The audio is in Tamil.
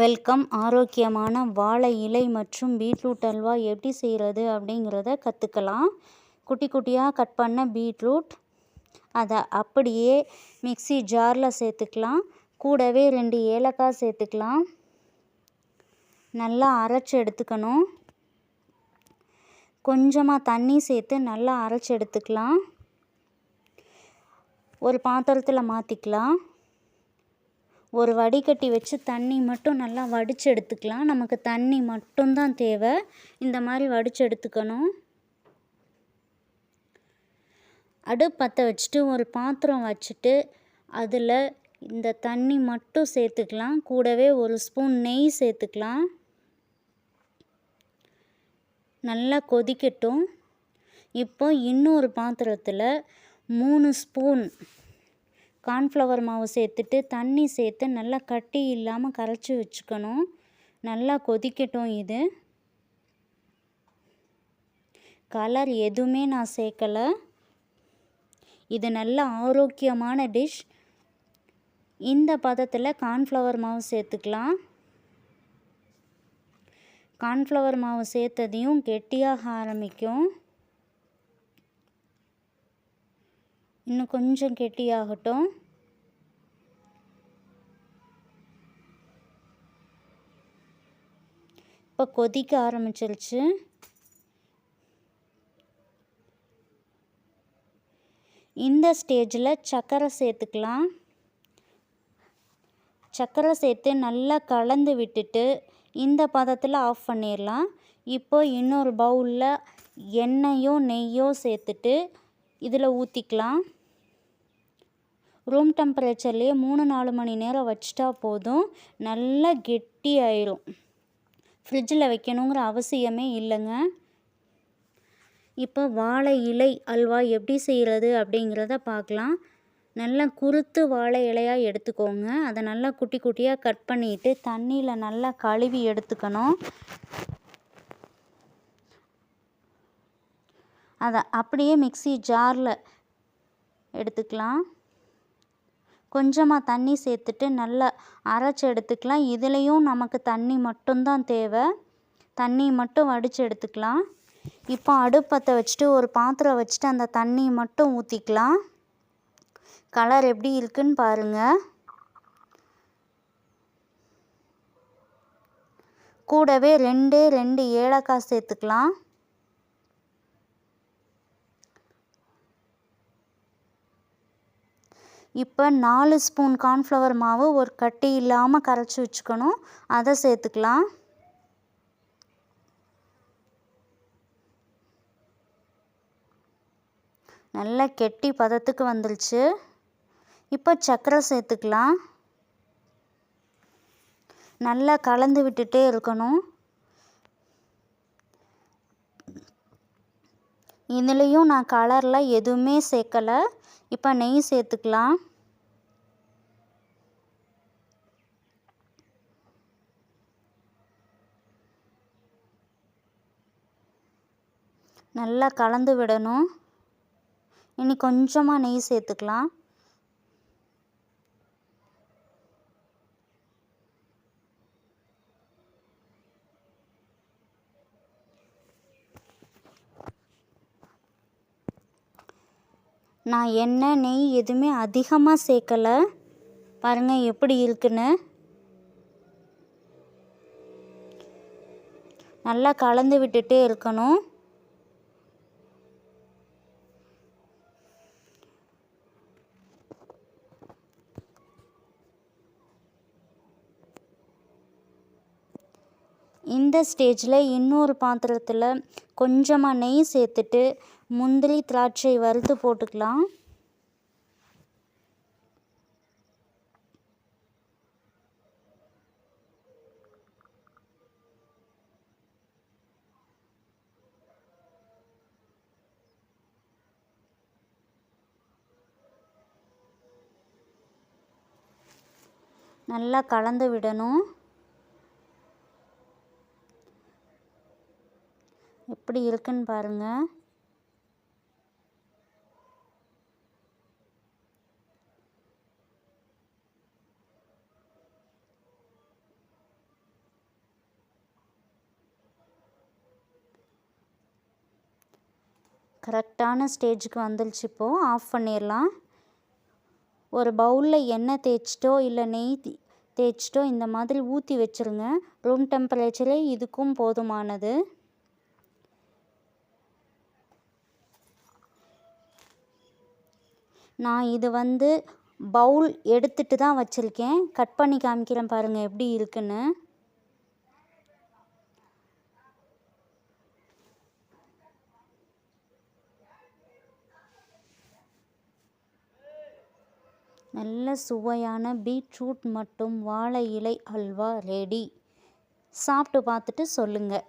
வெல்கம். ஆரோக்கியமான வாழை இலை மற்றும் பீட்ரூட் அல்வா எப்படி செய்கிறது அப்படிங்கிறத கற்றுக்கலாம் குட்டி குட்டியாக கட் பண்ண பீட்ரூட். அதை அப்படியே மிக்ஸி ஜாரில் சேர்த்துக்கலாம். கூடவே ரெண்டு ஏலக்காய் சேர்த்துக்கலாம். நல்லா அரைச்சி எடுத்துக்கணும். கொஞ்சமாக தண்ணி சேர்த்து நல்லா அரைச்சி எடுத்துக்கலாம். ஒரு பாத்திரத்தில் மாற்றிக்கலாம் ஒரு வடிகட்டி வச்சு தண்ணி மட்டும் நல்லா வடித்து எடுத்துக்கலாம். நமக்கு தண்ணி மட்டும்தான் தேவை. இந்த மாதிரி வடித்து எடுத்துக்கணும். அடுப்பற்ற வச்சுட்டு ஒரு பாத்திரம் வச்சுட்டு அதில் இந்த தண்ணி மட்டும் சேர்த்துக்கலாம். கூடவே ஒரு ஸ்பூன் நெய் சேர்த்துக்கலாம். நல்லா கொதிக்கட்டும். இப்போ இன்னொரு பாத்திரத்தில் மூணு ஸ்பூன் கார்ன்ஃப்ளவர் மாவு சேர்த்துட்டு தண்ணி சேர்த்து நல்லா கட்டி இல்லாமல் கரைச்சி வச்சுக்கணும். நல்லா கொதிக்கட்டும் இது. கலர் எதுவுமே நான் சேர்க்கலை. இது நல்ல ஆரோக்கியமான டிஷ் இந்த பதத்தில் கார்ன்ஃப்ளவர் மாவு சேர்த்துக்கலாம். கார்ன்ஃப்ளவர் மாவு சேர்த்ததையும் கெட்டியாக ஆரம்பிக்கும். இன்னும் கொஞ்சம் கெட்டியாகட்டும். இப்போ கொதிக்க ஆரம்பிச்சிருச்சு. இந்த ஸ்டேஜில் சக்கரை சேர்த்துக்கலாம். சக்கரை சேர்த்து நல்லா கலந்து விட்டுட்டு இந்த பதத்தில் ஆஃப் பண்ணிடலாம் இப்போ இன்னொரு பவுலில் எண்ணெயோ நெய்யோ சேர்த்துட்டு இதில் ஊற்றிக்கலாம் ரூம் டெம்பரேச்சர்லேயே மூணு நாலு மணி நேரம் வச்சிட்டா போதும். நல்லா கெட்டி ஆயிரும் ஃப்ரிட்ஜில் வைக்கணுங்கிற அவசியமே இல்லைங்க. இப்போ வாழை இலை அல்வா எப்படி செய்கிறது அப்படிங்கிறத பார்க்கலாம். நல்லா குறுத்து வாழை இலையாக எடுத்துக்கோங்க. அதை நல்லா குட்டி குட்டியாக கட் பண்ணிவிட்டு தண்ணியில் நல்லா கழுவி எடுத்துக்கணும். அதை அப்படியே மிக்ஸி ஜாரில் எடுத்துக்கலாம். கொஞ்சமாக தண்ணி சேர்த்துட்டு நல்லா அரைச்சி எடுத்துக்கலாம். இதுலேயும் நமக்கு தண்ணி மட்டும்தான் தேவை. தண்ணி மட்டும் வடித்து எடுத்துக்கலாம். இப்போ அடுப்பத்தை வச்சுட்டு ஒரு பாத்திரம் வச்சுட்டு அந்த தண்ணி மட்டும் ஊற்றிக்கலாம் கலர் எப்படி இருக்குன்னு பாருங்கள் கூடவே ரெண்டே ரெண்டு ஏலக்காய் சேர்த்துக்கலாம். இப்போ நாலு ஸ்பூன் கார்ன்ஃப்ளவர் மாவு ஒரு கட்டி இல்லாமல் கரைச்சி வச்சுக்கணும். அதை சேர்த்துக்கலாம். நல்லா கெட்டி பதத்துக்கு வந்துருச்சு. இப்போ சர்க்கரை சேர்த்துக்கலாம். நல்லா கலந்து விட்டுட்டே இருக்கணும். இதுலேயும் நான் கலரில் எதுவுமே சேர்க்கலை. இப்போ நெய் சேர்த்துக்கலாம். நல்லா கலந்து விடணும். இனி கொஞ்சமாக நெய் சேர்த்துக்கலாம். நான் எண்ணெய் நெய் எதுவுமே அதிகமாக சேர்க்கலை. பாருங்கள் எப்படி இருக்குன்னு. நல்லா கலந்து விட்டுட்டே இருக்கணும். இந்த ஸ்டேஜில் இன்னொரு பாத்திரத்தில் கொஞ்சமாக நெய் சேர்த்துட்டு முந்திரி திராட்சை வறுத்து போட்டுக்கலாம். நல்லா கலந்து விடணும். எப்படி இருக்குன்னு பாருங்கள் கரெக்டான ஸ்டேஜுக்கு வந்துருச்சு இப்போது ஆஃப் பண்ணிடலாம். ஒரு பவுலில் எண்ணெய் தேய்ச்சிட்டோ இல்லை நெய் தேய்ச்சிட்டோ இந்த மாதிரி ஊற்றி வச்சுருங்க. ரூம் டெம்பரேச்சரே இதுக்கும் போதுமானது. நான் இது வந்து பவுல் எடுத்துட்டு தான் வச்சுருக்கேன். கட் பண்ணி காமிக்கிறேன் பாருங்கள் எப்படி இருக்குன்னு. நல்ல சுவையான பீட்ரூட் மற்றும் வாழை இலை அல்வா ரெடி சாப்பிட்டு பார்த்துட்டு சொல்லுங்கள்